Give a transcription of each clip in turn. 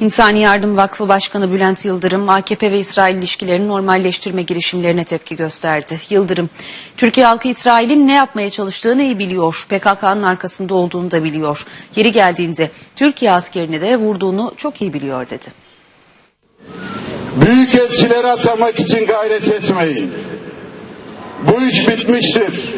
İnsani Yardım Vakfı Başkanı Bülent Yıldırım, AKP ve İsrail ilişkilerini normalleştirme girişimlerine tepki gösterdi. Yıldırım, Türkiye halkı İsrail'in ne yapmaya çalıştığını iyi biliyor, PKK'nın arkasında olduğunu da biliyor. Yeri geldiğinde Türkiye askerini de vurduğunu çok iyi biliyor dedi. Büyük elçileri atamak için gayret etmeyin. Bu iş bitmiştir.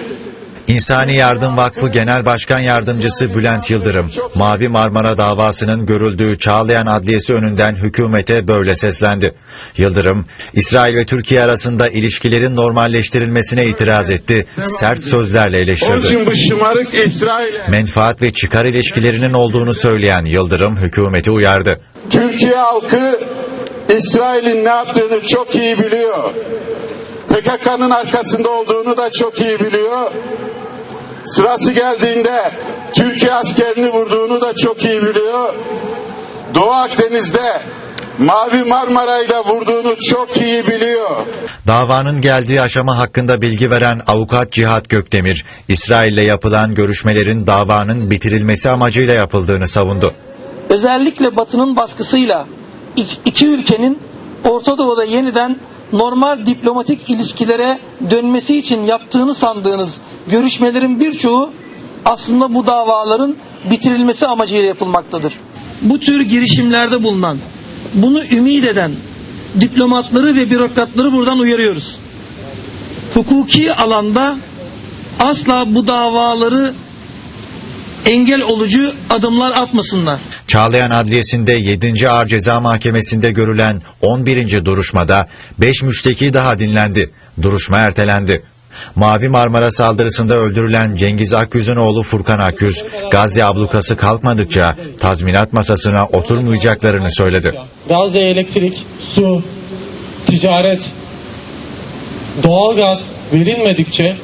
İnsani Yardım Vakfı Genel Başkan Yardımcısı Bülent Yıldırım, Mavi Marmara davasının görüldüğü Çağlayan Adliyesi önünden hükümete böyle seslendi. Yıldırım, İsrail ve Türkiye arasında ilişkilerin normalleştirilmesine itiraz etti, sert sözlerle eleştirdi. Menfaat ve çıkar ilişkilerinin olduğunu söyleyen Yıldırım, hükümeti uyardı. Türkiye halkı İsrail'in ne yaptığını çok iyi biliyor. PKK'nın arkasında olduğunu da çok iyi biliyor. Sırası geldiğinde Türkiye askerini vurduğunu da çok iyi biliyor. Doğu Akdeniz'de Mavi Marmara'yla vurduğunu çok iyi biliyor. Davanın geldiği aşama hakkında bilgi veren avukat Cihat Gökdemir, İsrail'le yapılan görüşmelerin davanın bitirilmesi amacıyla yapıldığını savundu. özellikle Batı'nın baskısıyla ik- iki ülkenin Orta Doğu'da yeniden normal diplomatik ilişkilere dönmesi için yaptığını sandığınız görüşmelerin birçoğu aslında bu davaların bitirilmesi amacıyla yapılmaktadır. Bu tür girişimlerde bulunan, bunu ümit eden diplomatları ve bürokratları buradan uyarıyoruz. Hukuki alanda asla bu davaları engel olucu adımlar atmasınlar. Çağlayan Adliyesi'nde 7. Ağır Ceza Mahkemesi'nde görülen 11. duruşmada 5 müşteki daha dinlendi. Duruşma ertelendi. Mavi Marmara saldırısında öldürülen Cengiz Akgüz'ün oğlu Furkan Akgüz, Gazze ablukası kalkmadıkça tazminat masasına oturmayacaklarını söyledi. Gazze elektrik, su, ticaret, doğalgaz verilmedikçe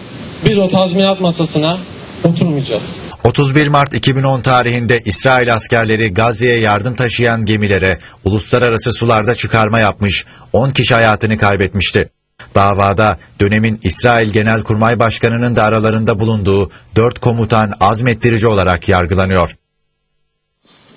biz o tazminat masasına oturmayacağız. 31 Mart 2010 tarihinde İsrail askerleri Gazze'ye yardım taşıyan gemilere uluslararası sularda çıkarma yapmış, 10 kişi hayatını kaybetmişti. Davada dönemin İsrail Genelkurmay Başkanı'nın da aralarında bulunduğu 4 komutan azmettirici olarak yargılanıyor.